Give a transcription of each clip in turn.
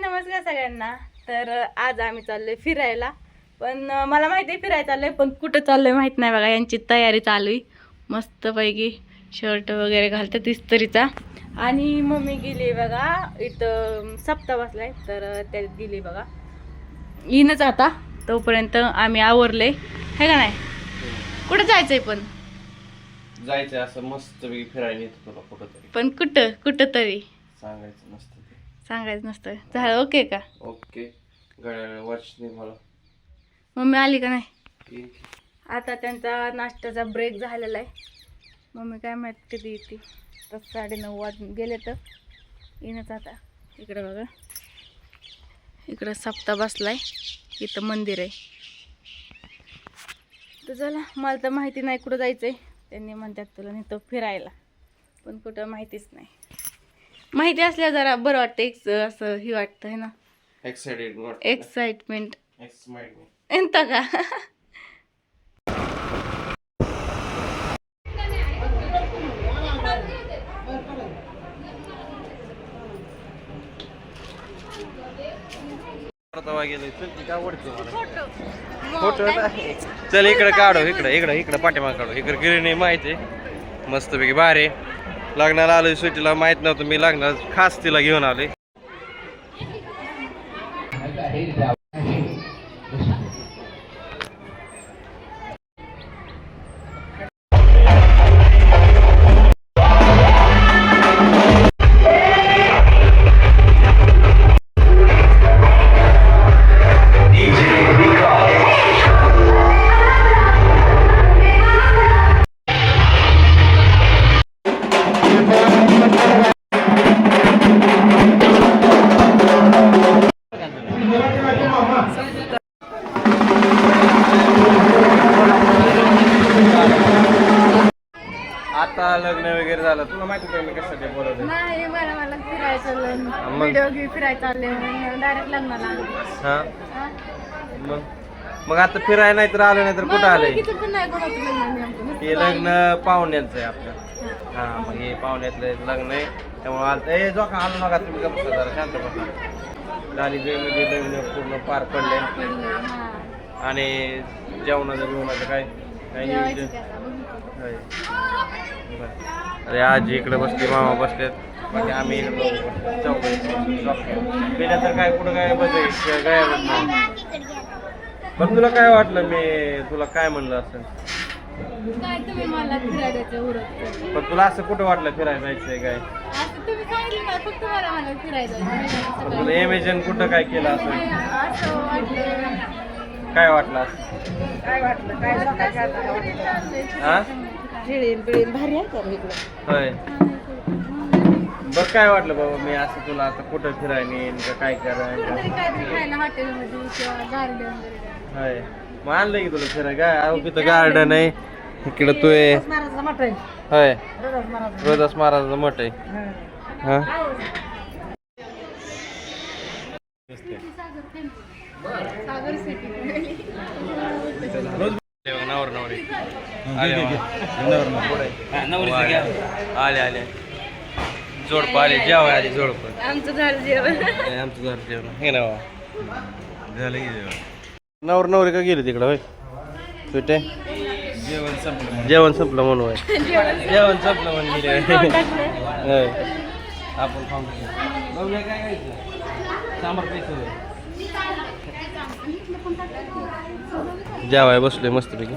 नमस्कार सगळ्यांना. तर आज आम्ही चाललोय फिरायला. पण मला माहिती आहे फिरायला चाललोय पण कुठं चाललोय माहीत नाही बघा. यांची तयारी चालू आहे. मस्तपैकी शर्ट वगैरे घालतात इस्त्रीचा आणि मम्मी गेली बघा इथं सप्ताह बसलाय तर त्यात गेली बघा. येईनच आता. तोपर्यंत आम्ही आवरले. हे का नाही? कुठं जायचंय पण? जायचं असं मस्त फिरायला येतो तुला कुठं पण कुठं? कुठं तरी? सांगायचं मस्त. सांगायचं नसतं. झालं ओके का? ओके. मला. मम्मी आली का नाही. आता त्यांचा नाश्त्याचा ब्रेक झालेला आहे. मम्मी काय माहीत कधी येते. तर साडेनऊ वाजून गेले तर. येणंच आता. इकडं बघा. इकडं सप्ता बसलाय. इथं मंदिर आहे. तर चला मला तर माहिती नाही कुठं जायचंय. त्यांनी म्हणतात तुला नेतो फिरायला. पण कुठं माहितीच नाही. माहिती असल्या जरा बरं वाटतं एक असं हे वाटतं. है ना एक्साइटेड नॉट एक्साइटमेंट एक्समाइटेड ఎంత का फोटो. चल इकडे काढू इकडे इकडे इकडे पाठीमाग काढू. इकडे गिरणी माहिती आहे. मस्तपैकी भारी लग्नाला आलोय सुट्टीला माहीत नव्हतं मी लग्नाला खास तिला घेऊन आले चालले डायरेक्ट लग्नाला आलो. हा? हा? मग? मग आता फिरायला नाही तर आलं नाही तर कुठं मला आलंय? ओळखीचं पण नाही कोणाचं लग्न नेमकं. हे लग्न पाहुण्यांचं आहे आपलं. हा मग हे पाहुण्यातलं लग्न आहे. त्यामुळे आलं ए जोखा आलो नका तुम्ही गप्प जरा शांत बसा. झाली वेगवेगळे लग्न पूर्ण पार पडले पडलं, हा. आणि जेवणाचं बिवणाचं काय? काय नियोजन. अरे आजी इकडे बसली मामा बसलेत. बाकी आम्ही चौक तर काय कुठं काय बसाय गायबच नाही पण तुला काय वाटलं मी तुला काय म्हणलं असं? काय पण तुला असं कुठं वाटलं फिरायला जायचंय काय? तुला एमेजन कुठं काय केलं असं? काय वाटलं असं काय वाटलं? काय हा? खेळीन बिळीन भारी आहे का इकडं? होय. बरं काय वाटलं बाबा मी असं तुला आता कुठं फिरायला नेईन का काय करायला तरी काय तरी खायला हॉटेलमध्ये किंवा गार्डन वगैरे. होय. मग आणलं की तुला फिराय काय अहो तिथं गार्डन आहे. इकडं तू आहे महाराजचा मठ आहे. होय. रघुनाथ महाराज रोदास महाराजाचं मठ आहे. हा. सागर सिटी. नवर नवरी. आले आले आले आले. जोडपं आले जेवाय आले जोडपं आमचं झालं जेवण. हे आमचं घर जेवण. हे ना झालं की जेवण. नवर नवरी का गेली तिकडं होय? सुटे जेवण संपलं जेवण संपलं म्हणून होय. जेवण संपलं. म्हणून गेले आपण खाऊन काय खायचं सांबार होय. जेवाय बसलोय मस्तपैकी.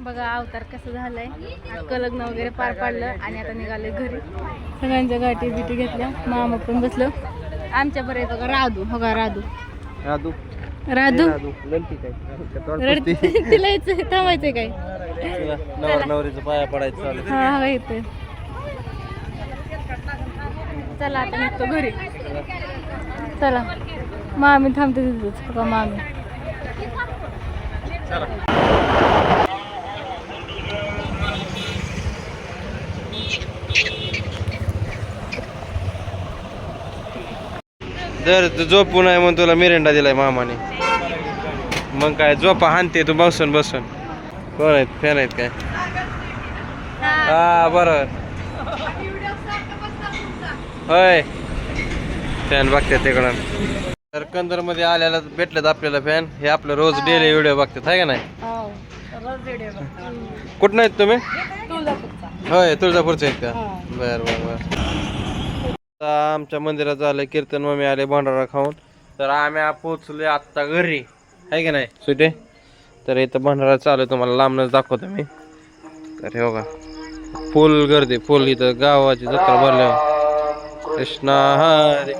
बघा अवतार कसं झालंय. अख्खं लग्न वगैरे पार पाडलं आणि आता निघाले घरी. सगळ्यांच्या गाठी बिटी घेतल्या. मामा पण बसलं. आमच्या बरं बघा राधू. हो का राधू? राधू. राधू? तिला थांबायचंय काय? नवर नवरीचं पाया पडायचं हा हा येतोय. चला आता निघतो घरी. चला. मामी थांबते तिथंच. का मामी. जर तू झोपू नये म्हणून तुला मिरेंडा दिलाय मामाने. मग काय झोपा हानते तू बसून बसून. कोण आहेत फॅन आहेत काय? हा बरोबर. होय. फॅन बघतात तिकडं. तर कंदरमध्ये आल्याला भेटलेत आपल्याला फॅन हे आपलं रोज डेली व्हिडिओ बघतात आहे का नाही? कुठं आहेत तुम्ही? होय तुळजापूरचे आहेत का? बर बर बर. आता आमच्या मंदिरात झालं कीर्तन मम्मी आले भंडारा खाऊन. तर आम्ही पोचले आत्ता घरी. आहे की नाही? सुटे? तर इथं भंडारा चालू आहे तुम्हाला लांबनच दाखवतो मी. तर हे बघा. फुल गर्दी फुल इथं गावाची जत्रा भरल्या कृष्णा हरी.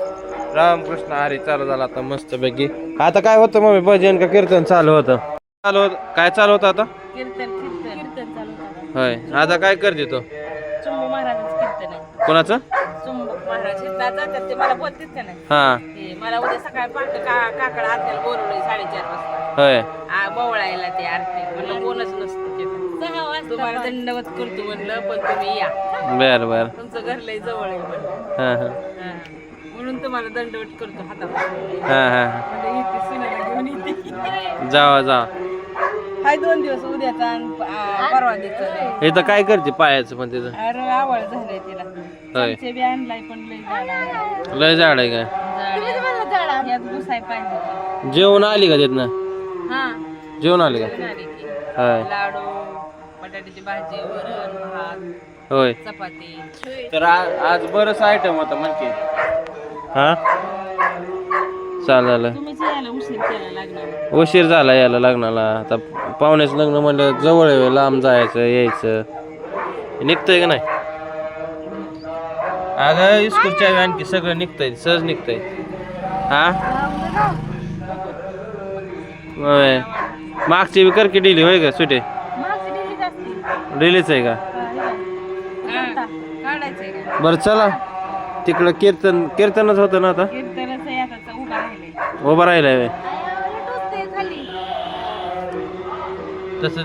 रामकृष्ण हरी. चालू झालं आता मस्त पैकी आता काय होतं मम्मी? भजन का कीर्तन चालू होतं? चालू होत. काय चालू होतं आता? कीर्तन कीर्तन. कीर्तन चालू होतं. होय. आता काय करते तो? कोणाचं? चुंबू महाराज. इथला जातात ते मला बोलतेच का नाही? हा. ते मला उद्या सकाळी का काकड साडेचार वाजता. होय. आ, बवळायला ते आरती. म्हणलं कोणच नसतं. तुम्हाला दंडवत करतो म्हणलं पण तुम्ही या. बर बर. तुमचं घर लय जवळ आहे म्हणलं. हा हा. हा. म्हणून तुम्हाला दंडवत करतो हातावर. हा हा म्हणलं येते सुनेला घेऊन येते. जावा जा हाय दोन दिवस उद्याचा आणि प- आ, परवा दिवसाचा. इथं काय करते पायाचं पण तिथं? अरे आवड झालंय तिला. होय. बी आणलाय पण लय झाला लय झाड आहे काय यात घुसाय पाहिजे जेवण आली का तिथनं? हा. जेवण आली का? झाली की. होय. लाडू बटाट्याची भाजी वरण भात होय. चपाती. तर आज बरंच आयटम होता म्हणते हा? चालेल. तुम्हीच यायला उशीर केला लागणार उशीर झाला यायला लग्नाला. आता पाहुण्याचं लग्न म्हणलं जवळ आहे लांब जायचं यायचं. निघतंय का नाही? अगं स्कूलच्या आणखी सगळं निघतंय सहज निघतंय. हा? होय. मागची बी करकी डिली होय का सुटे? डिलीच आहे का? काढायचंय का बरं चला. तिकडं कीर्तन कीर्तनच होतं ना आता? कीर्तनच उभा राहिले उभं राहिलंय होय. तसं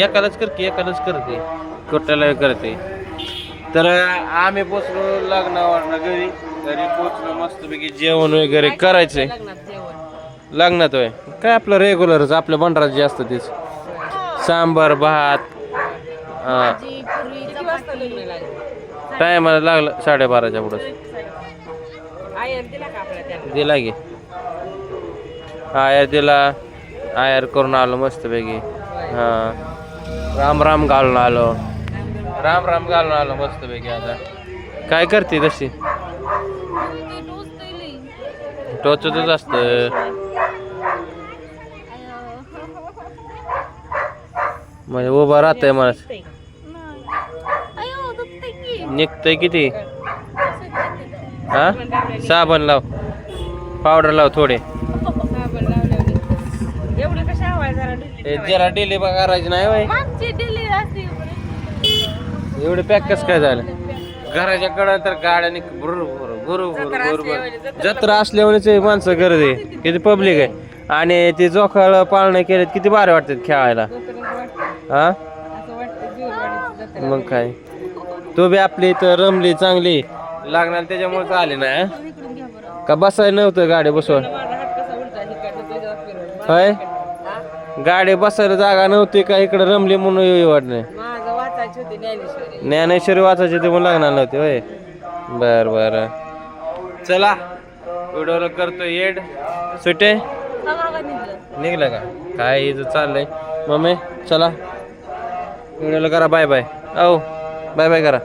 एकालाच कर की एकालाच करते. कुठल्याला करते. तर आम्ही पोचलो लग्नावर घरी. घरी पोचलो मस्तपैकी जेवण वगैरे करायचंय लग्नात जेवण लग्नात होय. काय आपलं रेग्युलरच आपल्या भंडारात जे असतं तेच. सांबार भात लागलं? टायमाला लागलं साडेबाराच्या पुढं. आयर दिला का आपल्या त्यांना दिला की. आयर दिला आयर करून आलो मस्तपैकी. हां. राम राम घालून आलो. राम राम घालून आलो मस्तपैकी आता. काय करते तशी? टोचतच असतं. म्हणजे उभा राहतंय माणूस निघतंय किती? हा? साबण लाव. पावडर लाव थोडे. जरा ढिली हे जरा करायची नाही वय एवढे पॅक कसं काय झालं? घराच्या कडं तर गाड्या निघ बरोबर बरोबर जत्रा असल्यामुळेच माणसं गरज आहे. किती पब्लिक आहे. आणि ते जोखाळ पाळणं केले किती भारी वाटतात खेळायला. हा? मग काय? तो बी आपली इथं रमली चांगली. लागणार त्याच्यामुळेच आले ना हा? का बसायला नव्हतं गाडी बसवून होय? गाडी बसायला जागा नव्हती का इकडे रमली म्हणून येऊ वाटणे माझं वाचायची होती ज्ञानेश्वरी. ज्ञानेश्वरी वाचायचे ते मला लागणार नव्हते होय? बर बर. चला व्हिडिओला करतो येड सुटे? निघलं का? काय इथं चाललंय? मम्मी चला. व्हिडिओला करा बाय बाय. औ बाय बाय करा.